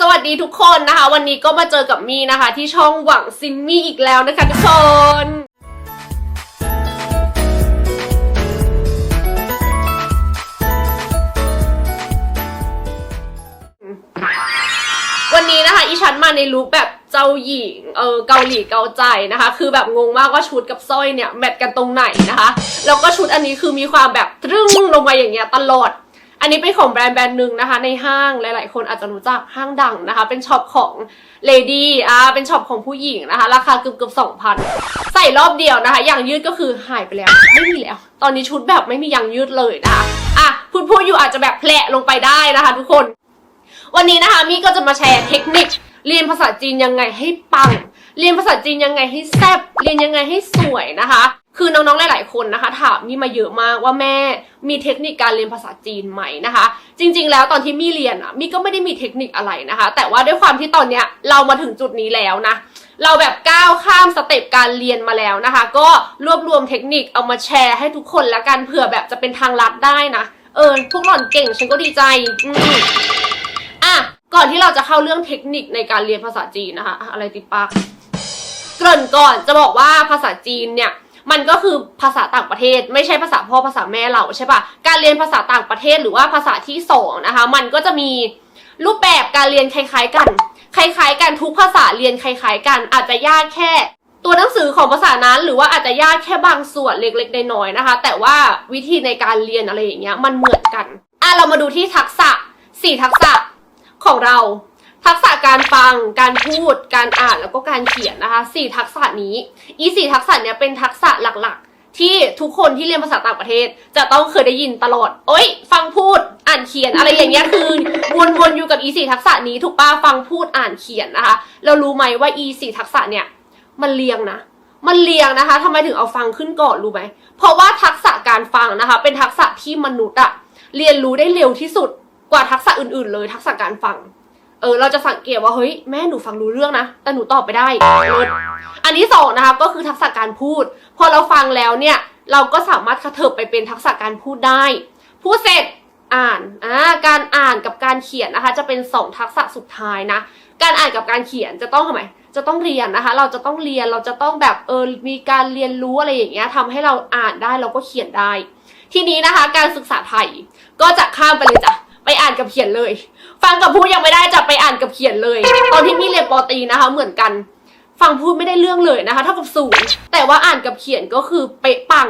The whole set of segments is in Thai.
สวัสดีทุกคนนะคะ วันนี้ก็มาเจอกับมี่นะคะ ที่ช่องหวังซิมมี่อีกแล้วนะคะทุกคนวันนี้นะคะอีฉันมาในลุคแบบเจ้าหญิงเออเกาหลีเกาใจนะคะ คือแบบงงมากว่าชุดกับสร้อยเนี่ยแมทกันตรงไหนนะคะ แล้วก็ชุดอันนี้คือมีความแบบตรึ้งลงมาอย่างเงี้ยตลอด อันนี้เป็นของแบรนด์แบรนด์หนึ่งนะคะในห้างหลาย ๆ คนอาจจะรู้จักห้างดังนะคะ เป็นช็อปของเลดี้อ่าเป็นช็อปของผู้หญิงนะคะ ราคาเกือบเกือบสองพันใส่รอบเดียวนะคะอย่างยืดก็คือหายไปแล้ว ไม่มีแล้ว ตอนนี้ชุดแบบไม่มียางยืดเลยนะคะอะพูดพูดอยู่อาจจะแบบแผลลงไปได้นะคะ ทุกคน วันนี้นะคะมี่ก็จะมาแชร์เทคนิค เรียนภาษาจีนยังไงให้ปัง เรียนภาษาจีนยังไงให้แซ่บเรียนยังไงให้สวยนะคะ คือน้องๆ หลายๆ คนนะคะ ถามมี่มาเยอะมากว่าแม่มีเทคนิคการเรียนภาษาจีนไหมนะคะ จริง ๆ แล้วตอนที่มี่เรียนอะมี่ก็ไม่ได้มีเทคนิคอะไรนะคะ แต่ว่าด้วยความที่ตอนเนี้ยเรามาถึงจุดนี้แล้วนะ เราแบบก้าวข้ามสเต็ปการเรียนมาแล้วนะคะ ก็รวบรวมเทคนิคเอามาแชร์ให้ทุกคนล้วกันเผื่อแบบจะเป็นทางลัดได้นะเออพวกหล่อนเก่งฉันก็ดีใจอืมอะก่อนที่เราจะเข้าเรื่องเทคนิคในการเรียนภาษาจีนนะคะ อะอะไรติดปากเกริ่นก่อนจะบอกว่าภาษาจีนเนี่ย มันก็คือภาษาต่างประเทศ ไม่ใช่ภาษาพ่อภาษาแม่เราใช่ปะการเรียนภาษาต่างประเทศหรือว่าภาษาที่สองนะคะมันก็จะมีรูปแบบการเรียนคล้าย ๆ กัน คล้าย ๆ กันทุกภาษาเรียนคล้าย ๆ กัน อาจจะยากแค่ ตัวหนังสือของภาษานั้น หรือว่าอาจจะยากแค่บางส่วนเล็กๆน้อยๆนะคะ แต่ว่าวิธีในการเรียนอะไรอย่างเงี้ยมันเหมือนกันอะเรามาดูที่ทักษะสี่ทักษะของเรา ทักษะการฟัง การพูด การอ่านแล้วก็การเขียนนะคะสี่ทักษะนี้ อีสี่ทักษะเนี้ยเป็นทักษะหลักๆ ที่ทุกคนที่เรียนภาษาต่างประเทศ จะต้องเคยได้ยินตลอด โอ๊ย ฟังพูด อ่านเขียนอะไรอย่างเงี้ยคือวนๆอยู่กับอีสี่ทักษะนี้ถูกป้าฟังพูดอ่านเขียนนะคะ เรารู้ไหมว่าอีสี่ทักษะเนี่ยมันเรียงนะ มันเรียงนะคะทำไมถึงเอาฟังขึ้นก่อนรู้ไหม เพราะว่าทักษะการฟังนะคะ เป็นทักษะที่มนุษย์อะเรียนรู้ได้เร็วที่สุดกว่าทักษะอื่นๆ เลย ทักษะการฟัง เออเราจะสังเกตว่าเฮ้ยแม่หนูฟังรู้เรื่องนะ แต่หนูตอบไปได้เลิศอันที่สองนะคะก็คือทักษะการพูด พอเราฟังแล้วเนี่ย เราก็สามารถกระเถิบไปเป็นทักษะการพูดได้ พูดเสร็จอ่านอ่าการอ่านกับการเขียนนะคะ จะเป็นสองทักษะสุดท้ายนะ การอ่านกับการเขียนจะต้องทำไมจะต้องเรียนนะคะ เราจะต้องเรียนเราจะต้องแบบเออมีการเรียนรู้อะไรอย่างเงี้ยทำให้เราอ่านได้เราก็เขียนได้ ทีนี้นะคะ การศึกษาไทยก็จะข้ามไปเลยจ้ะไปอ่านกับเขียนเลย ฟังกับพูดยังไม่ได้จะไปอ่านกับเขียนเลย ตอนที่มี่เรียนปอตีนะคะ เหมือนกัน ฟังพูดไม่ได้เรื่องเลยนะคะ เท่ากับศูนย์แต่ว่าอ่านกับเขียนก็คือเป๊ะปัง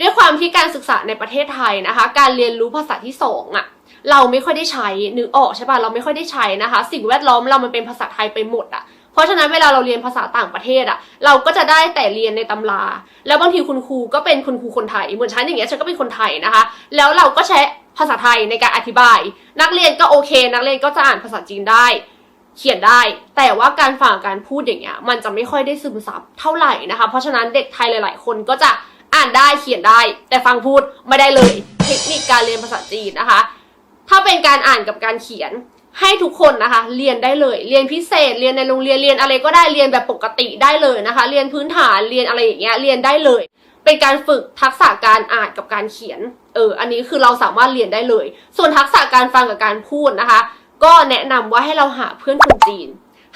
ด้วยความที่การศึกษาในประเทศไทยนะคะ การเรียนรู้ภาษาที่สองอะเราไม่ค่อยได้ใช้นึกออกใช่ป่ะเราไม่ค่อยได้ใช้นะคะ สิ่งแวดล้อมเรามันเป็นภาษาไทยไปหมดอะเพราะฉะนั้นเวลาเราเรียนภาษาต่างประเทศอะเราก็จะได้แต่เรียนในตำรา แล้วบางทีคุณครูก็เป็นคุณครูคนไทย เหมือนฉันอย่างเงี้ยฉันก็เป็นคนไทยนะคะ แล้วเราก็ใช้ ภาษาไทยในการอธิบาย นักเรียนก็โอเค นักเรียนก็จะอ่านภาษาจีนได้ เขียนได้ แต่ว่าการฟังการพูดอย่างเงี้ยมันจะไม่ค่อยได้ซึมซับเท่าไหร่นะคะ เพราะฉะนั้นเด็กไทยหลาย ๆ คนก็จะอ่านได้เขียนได้ แต่ฟังพูดไม่ได้เลย เทคนิคการเรียนภาษาจีนนะคะ ถ้าเป็นการอ่านกับการเขียนให้ทุกคนนะคะ เรียนได้เลย เรียนพิเศษ เรียนในโรงเรียน เรียนอะไรก็ได้ เรียนแบบปกติได้เลยนะคะ เรียนพื้นฐาน เรียนอะไรอย่างเงี้ย เรียนได้เลย เป็นการฝึกทักษะการอ่านกับการเขียน เออ อันนี้คือเราสามารถเรียนได้เลย ส่วนทักษะการฟังกับการพูดนะคะ ก็แนะนำว่าให้เราหาเพื่อนคนจีน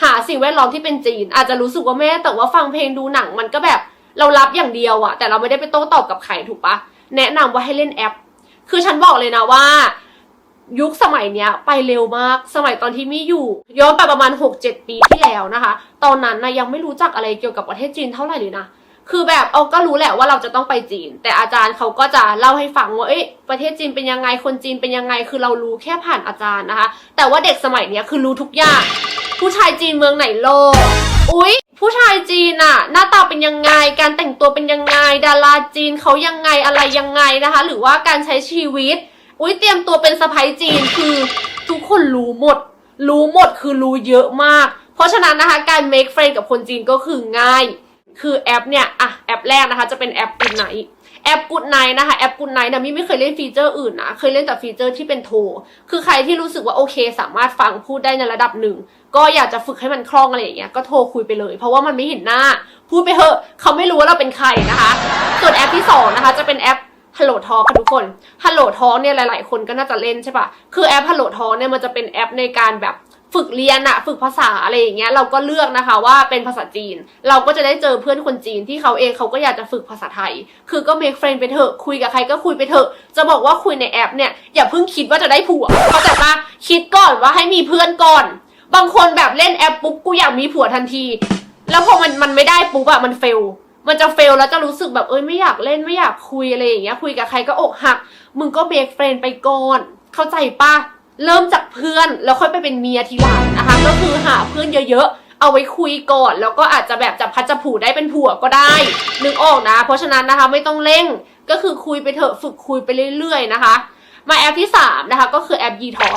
หาสิ่งแวดล้อมที่เป็นจีน อาจจะรู้สึกว่าแม่แต่ว่าฟังเพลงดูหนังมันก็แบบเรารับอย่างเดียวอะแต่เราไม่ได้ไปโต้ตอบกับใครถูกปะแนะนำว่าให้เล่นแอป คือฉันบอกเลยนะว่า ยุคสมัยเนี้ยไปเร็วมาก สมัยตอนที่มี่อยู่ ย้อนไปประมาณ 6-7 ปีที่แล้วนะคะ ตอนนั้นนะยังไม่รู้จักอะไรเกี่ยวกับประเทศจีนเท่าไหร่เลยนะ คือแบบเอาก็รู้แหละว่าเราจะต้องไปจีน แต่อาจารย์เขาก็จะเล่าให้ฟังว่าเอ้ยประเทศจีนเป็นยังไงคนจีนเป็นยังไง คือเรารู้แค่ผ่านอาจารย์นะคะ แต่ว่าเด็กสมัยเนี้ยคือรู้ทุกอย่าง ผู้ชายจีนเมืองไหนโลกอุ๊ยผู้ชายจีนอะหน้าตาเป็นยังไง การแต่งตัวเป็นยังไง ดาราจีนเขายังไงอะไรยังไงนะคะ หรือว่าการใช้ชีวิต อุ๊ยเตรียมตัวเป็นสะพ้ยจีนคือทุกคนรู้หมด รู้หมดคือรู้เยอะมาก เพราะฉะนั้นนะคะการ make friend กับคนจีนก็คือง่าย คือแอปเนี่ยอะแอปแรกนะคะ จะเป็นแอป Good Night แอป Good Night นะคะแอป Good Night นะมี่ไม่เคยเล่นฟีเจอร์อื่นนะเคยเล่นแต่ฟีเจอร์ที่เป็นโทรคือใครที่รู้สึกว่าโอเค สามารถฟังพูดได้ในระดับหนึ่ง ก็อยากจะฝึกให้มันคล่องอะไรอย่างเงี้ยก็โทรคุยไปเลย เพราะว่ามันไม่เห็นหน้า พูดไปเถอะเขาไม่รู้ว่าเราเป็นใครนะคะ ส่วนแอปที่สองนะคะจะเป็นแอป Hello Talk ค่ะทุกคน Hello Talk เนี่ยหลาย ๆ คนก็น่าจะเล่นใช่ปะคือแอป Hello Talk เนี่ยมันจะเป็นแอปในการแบบ ฝึกเรียนอะฝึกภาษาอะไรอย่างเงี้ยเราก็เลือกนะคะว่าเป็นภาษาจีน เราก็จะได้เจอเพื่อนคนจีนที่เขาเองเขาก็อยากจะฝึกภาษาไทย คือก็ make friend ไปเถอะคุยกับใครก็คุยไปเถอะจะบอกว่าคุยในแอปเนี่ยอย่าเพิ่งคิดว่าจะได้ผัวเข้าใจปะคิดก่อนว่าให้มีเพื่อนก่อน บางคนแบบเล่นแอปปุ๊บกูอยากมีผัวทันที แล้วพอมันมันไม่ได้ปุ๊บอะมันเฟลมันจะเฟลแล้วจะรู้สึกแบบเอ้ยไม่อยากเล่นไม่อยากคุยอะไรอย่างเงี้ยคุยกับใครก็อกหัก มึงก็เบรกเฟรนไปก่อน เข้าใจปะ เริ่มจากเพื่อนแล้วค่อยไปเป็นเมียทีหลังนะคะ ก็คือหาเพื่อนเยอะๆ เอาไว้คุยก่อน แล้วก็อาจจะแบบจับพัดจับผูได้เป็นผัวก็ได้นึกออกนะ เพราะฉะนั้นนะคะไม่ต้องเร่งก็คือคุยไปเถอะฝึกคุยไปเรื่อยๆนะคะ มาแอปที่สามนะคะ ก็คือแอปยีทอ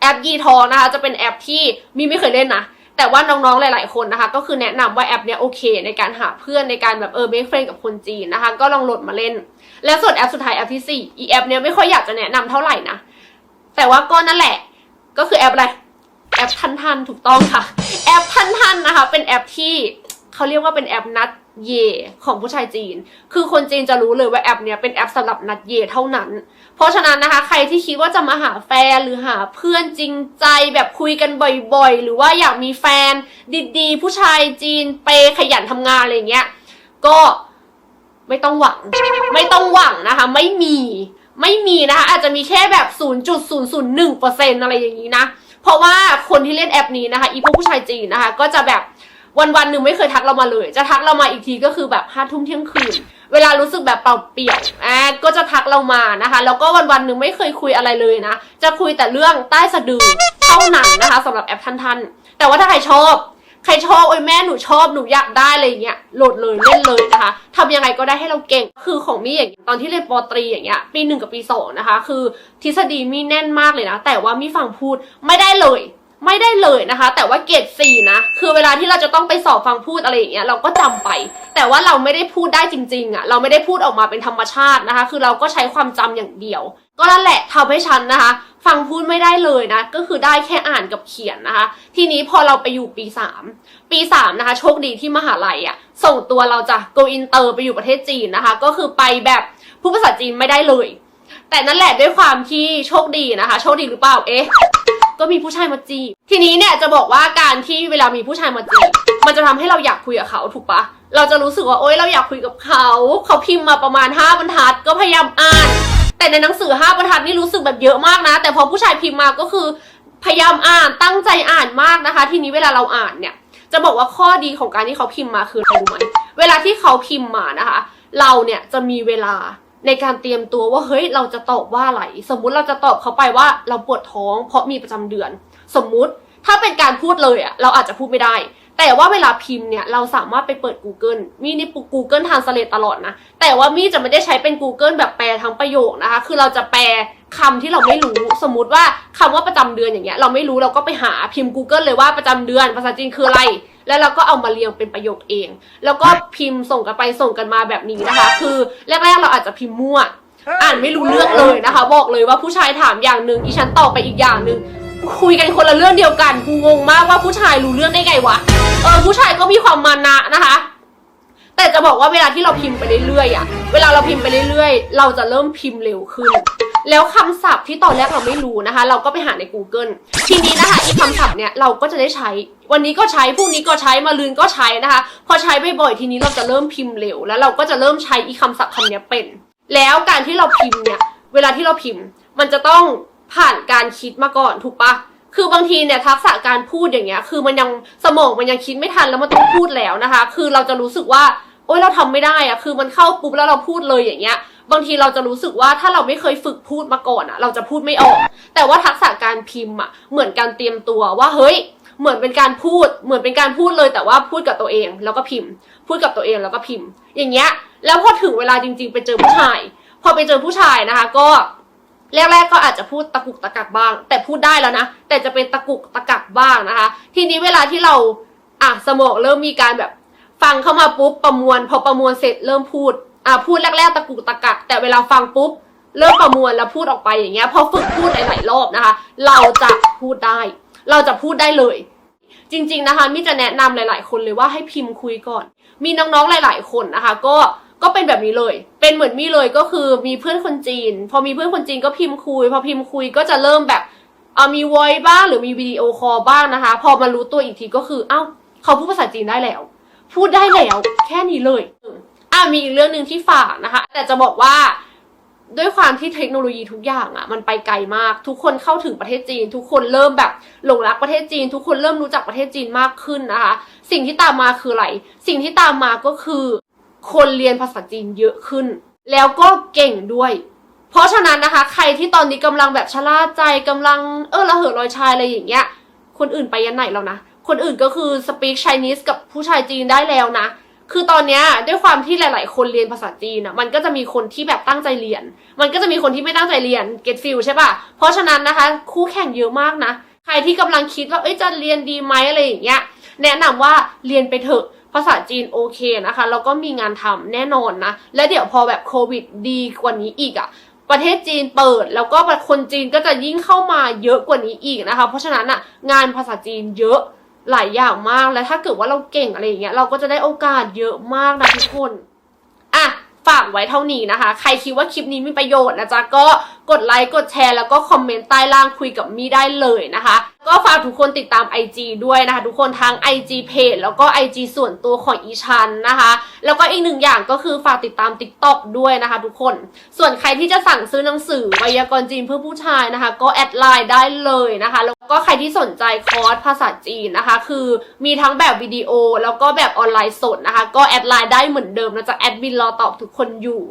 แอปยีทอนะคะ จะเป็นแอปที่มีไม่เคยเล่นนะแต่ว่าน้องๆ หลาย ๆ คนนะคะ ก็คือแนะนำว่าแอปเนี้ยโอเค ในการหาเพื่อนในการแบบเออ make friend กับคนจีนนะคะ ก็ลองโหลดมาเล่น แล้วส่วนแอปสุดท้ายแอปที่สี่อีแอปเนี้ยไม่ค่อยอยากจะแนะนำเท่าไหร่นะ แต่ว่าก็นั่นแหละ ก็คือแอปอะไร แอปทันทันถูกต้องค่ะ แอปทันทันนะคะ เป็นแอปที่เขาเรียกว่าเป็นแอปนัดเยของผู้ชายจีน คือคนจีนจะรู้เลยว่าแอปเนี้ยเป็นแอปสำหรับนัดเยเท่านั้น เพราะฉะนั้นนะคะ ใครที่คิดว่าจะมาหาแฟนหรือหาเพื่อนจริงใจแบบคุยกันบ่อยๆ หรือว่าอยากมีแฟนดีๆ ผู้ชายจีนเปย์ขยันทำงานอะไรเงี้ย ก็ไม่ต้องหวัง ไม่ต้องหวังนะคะ ไม่มี ไม่มีนะคะอาจจะมีแค่แบบ 0.001%อะไรอย่างนี้นะ เพราะว่าคนที่เล่นแอปนี้นะคะอีพวกผู้ชายจีนนะคะ ก็จะแบบวันวันๆหนึ่งไม่เคยทักเรามาเลย จะทักเรามาอีกทีก็คือแบบห้าทุ่มเที่ยงคืน เวลารู้สึกแบบเปล่าเปลี่ยวอ่าก็จะทักเรามานะคะ แล้วก็วันวันๆหนึ่งไม่เคยคุยอะไรเลยนะ จะคุยแต่เรื่องใต้สะดือเท่านั้นนะคะสำหรับแอปทันทันๆแต่ว่าถ้าใครชอบ ใครชอบโอ้ยแม่หนูชอบหนูอยากได้อะไรอย่างเงี้ยโหลดเลยเล่นเลยนะคะทำยังไงก็ได้ให้เราเก่ง คือของมี่อย่างนี้ตอนที่เรียนปตรีอย่างเงี้ยปีหนึ่งกับปีสองนะคะ คือทฤษฎีมี่แน่นมากเลยนะ แต่ว่ามี่ฟังพูดไม่ได้เลยไม่ได้เลยนะคะ แต่ว่าเกรดสี่นะ คือเวลาที่เราจะต้องไปสอบฟังพูดอะไรอย่างเงี้ยเราก็จำไป แต่ว่าเราไม่ได้พูดได้จริงๆอะ่ะเราไม่ได้พูดออกมาเป็นธรรมชาตินะคะ คือเราก็ใช้ความจำอย่างเดียว ก็นั่นแหละทำให้ฉันนะคะ ฟังพูดไม่ได้เลยนะ ก็คือได้แค่อ่านกับเขียนนะคะ ทีนี้พอเราไปอยู่ปีสามปีสามนะคะ โชคดีที่มหาลัยอะ่ะ ส่งตัวเราจะ go inter ไปอยู่ประเทศจีนนะคะ ก็คือไปแบบพูดภาษาจีนไม่ได้เลย แต่นั่นแหละด้วยความที่โชคดีนะคะ โชคดีหรือเปล่าเอ๊ะก็มีผู้ชายมาจีบทีนี้เนี่ยจะบอกว่าการที่เวลามีผู้ชายมาจีบมันจะทำให้เราอยากคุยกับเขาถูกปะเราจะรู้สึกว่าโอ๊ยเราอยากคุยกับเขา เขาพิมพ์มาประมาณ5บรรทัด ก็พยายามอ่าน แต่ในหนังสือ5บรรทัดนี่รู้สึกแบบเยอะมากนะ แต่พอผู้ชายพิมพ์มาก็คือ พยายามอ่านตั้งใจอ่านมากนะคะ ทีนี้เวลาเราอ่านเนี่ย จะบอกว่าข้อดีของการที่เขาพิมพ์มาคืออะไรรู้ไหมเวลาที่เขาพิมพ์มานะคะ เราเนี่ยจะมีเวลาในการเตรียมตัวว่าเฮ้ยเราจะตอบว่าอะไร สมมุติเราจะตอบเขาไปว่าเราปวดท้องเพราะมีประจำเดือน สมมุติถ้าเป็นการพูดเลยอะเราอาจจะพูดไม่ได้ แต่ว่าเวลาพิมพ์เนี่ยเราสามารถไปเปิด Google มีใน Google Translate ตลอดนะ แต่ว่ามี่จะไม่ได้ใช้เป็น Google แบบแปลทั้งประโยคนะคะ คือเราจะแปลคำที่เราไม่รู้สมมุติว่าคำว่าประจำเดือนอย่างเงี้ยเราไม่รู้เราก็ไปหาพิมพ์ Google เลยว่าประจำเดือนภาษาจีนคืออะไร แล้วเราก็เอามาเรียงเป็นประโยคเอง แล้วก็พิมพ์ส่งกันไปส่งกันมาแบบนี้นะคะ คือแรกๆเราอาจจะพิมพ์มั่วอ่านไม่รู้เรื่องเลยนะคะ บอกเลยว่าผู้ชายถามอย่างหนึ่งอีฉันตอบไปอีกอย่างหนึ่ง คุยกันคนละเรื่องเดียวกันกูงงมากว่าผู้ชายรู้เรื่องได้ไงวะเออผู้ชายก็มีความมานะนะคะ แต่จะบอกว่าเวลาที่เราพิมพ์ไปเรื่อยๆอะเวลาเราพิมพ์ไปเรื่อยๆ เราจะเริ่มพิมพ์เร็วขึ้น แล้วคำศัพท์ที่ตอนแรกเราไม่รู้นะคะ เราก็ไปหาใน Google ทีนี้นะคะอีคำศัพท์เนี่ยเราก็จะได้ใช้ วันนี้ก็ใช้พรุ่งนี้ก็ใช้มาลืนก็ใช้นะคะ พอใช้บ่อยๆทีนี้เราจะเริ่มพิมพ์เร็ว แล้วเราก็จะเริ่มใช้อีคำศัพท์คำนี้เป็น แล้วการที่เราพิมพ์เนี่ยเวลาที่เราพิมพ์ มันจะต้อง ผ่านการคิดมาก่อนถูกปะคือบางทีเนี่ยทักษะการพูดอย่างเงี้ย คือมันยังสมองมันยังคิดไม่ทันแล้วมันต้องพูดแล้วนะคะ คือเราจะรู้สึกว่า โอ๊ยเราทำไม่ได้อะคือมันเข้าปุ๊บแล้วเราพูดเลยอย่างเงี้ย บางทีเราจะรู้สึกว่าถ้าเราไม่เคยฝึกพูดมาก่อนอะเราจะพูดไม่ออก แต่ว่าทักษะการพิมพ์อะเหมือนการเตรียมตัวว่าเฮ้ยเหมือนเป็นการพูด เหมือนเป็นการพูดเลยแต่ว่าพูดกับตัวเองแล้วก็พิมพ์ พูดกับตัวเองแล้วก็พิมพ์ อย่างเงี้ย แล้วพอถึงเวลาจริง ๆ ไปเจอผู้ชาย พอไปเจอผู้ชายนะคะ ก็ แรกๆก็อาจจะพูดตะกุกตะกักบ้าง แต่พูดได้แล้วนะ แต่จะเป็นตะกุกตะกักบ้างนะคะ ทีนี้เวลาที่เราอะสมองเริ่มมีการแบบฟังเข้ามาปุ๊บประมวล พอประมวลเสร็จเริ่มพูดอะพูดแรกๆตะกุกตะกัก แต่เวลาฟังปุ๊บเริ่มประมวลแล้วพูดออกไปอย่างเงี้ยพอฝึกพูดหลายๆรอบนะคะ เราจะพูดได้ เราจะพูดได้เลย จริง ๆนะคะมิจะแนะนำหลาย ๆ คนเลยว่าให้พิมพ์คุยก่อน มีน้องๆหลาย ๆ คนนะคะ ก็ ก็เป็นแบบนี้เลย เป็นเหมือนมี่เลยก็คือมีเพื่อนคนจีน พอมีเพื่อนคนจีนก็พิมพ์คุย พอพิมพ์คุยก็จะเริ่มแบบเออมี voice บ้างหรือมีวิดีโอคอลบ้างนะคะ พอมารู้ตัวอีกทีก็คือ เอ้าเขาพูดภาษาจีนได้แล้ว พูดได้แล้ว แค่นี้เลยอืมอะมีอีกเรื่องหนึ่งที่ฝากนะคะ แต่จะบอกว่าด้วยความที่เทคโนโลยีทุกอย่างอะ่ะ มันไปไกลมาก ทุกคนเข้าถึงประเทศจีน ทุกคนเริ่มแบบหลงรักประเทศจีน ทุกคนเริ่มรู้จักประเทศจีนมากขึ้นนะคะ สิ่งที่ตามมาคืออะไร สิ่งที่ตามมาก็คือ คนเรียนภาษาจีนเยอะขึ้น แล้วก็เก่งด้วย เพราะฉะนั้นนะคะ ใครที่ตอนนี้กำลังแบบชะล่าใจกำลังเออระเหยลอยชายอะไรอย่างเงี้ย คนอื่นไปยันไหนแล้วนะ คนอื่นก็คือ speak Chinese กับผู้ชายจีนได้แล้วนะคือตอนเนี้ยด้วยความที่หลาย ๆ คนเรียนภาษาจีนอะมันก็จะมีคนที่แบบตั้งใจเรียน มันก็จะมีคนที่ไม่ตั้งใจเรียน get feel ใช่ปะเพราะฉะนั้นนะคะ คู่แข่งเยอะมากนะ ใครที่กำลังคิดว่าเอ้ยจะเรียนดีไหมอะไรอย่างเงี้ยแนะนำว่าเรียนไปเถอะ ภาษาจีนโอเคนะคะแล้วก็มีงานทำแน่นอนนะ และเดี๋ยวพอแบบโควิดดีกว่านี้อีกอะประเทศจีนเปิดแล้วก็คนจีนก็จะยิ่งเข้ามาเยอะกว่านี้อีกนะคะ เพราะฉะนั้นอะงานภาษาจีนเยอะหลายอย่างมากและถ้าเกิดว่าเราเก่งอะไรอย่างเงี้ยเราก็จะได้โอกาสเยอะมากนะทุกคนอะฝากไว้เท่านี้นะคะ ใครคิดว่าคลิปนี้มีประโยชน์นะจ๊ะก็กดไลค์กดแชร์แล้วก็คอมเมนต์ใต้ล่างคุยกับมี่ได้เลยนะคะ ก็ฝากทุกคนติดตาม IG ด้วยนะคะ ทุกคนทั้ง IG Page แล้วก็ IG ส่วนตัวของอีชันนะคะ แล้วก็อีกหนึ่งอย่างก็คือฝากติดตาม TikTok ด้วยนะคะทุกคน ส่วนใครที่จะสั่งซื้อหนังสือไวยากรณ์จีนเพื่อผู้ชายนะคะ ก็แอดไลน์ได้เลยนะคะ แล้วก็ใครที่สนใจคอร์สภาษาจีนนะคะ คือมีทั้งแบบวิดีโอแล้วก็แบบออนไลน์สดนะคะ ก็แอดไลน์ได้เหมือนเดิมนะจะแอดมินรอตอบทุกคนอยู่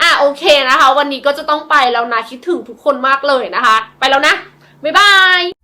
อะโอเคนะคะ วันนี้ก็จะต้องไปแล้วนะคิดถึงทุกคนมากเลยนะคะ ไปแล้วนะบ๊ายบาย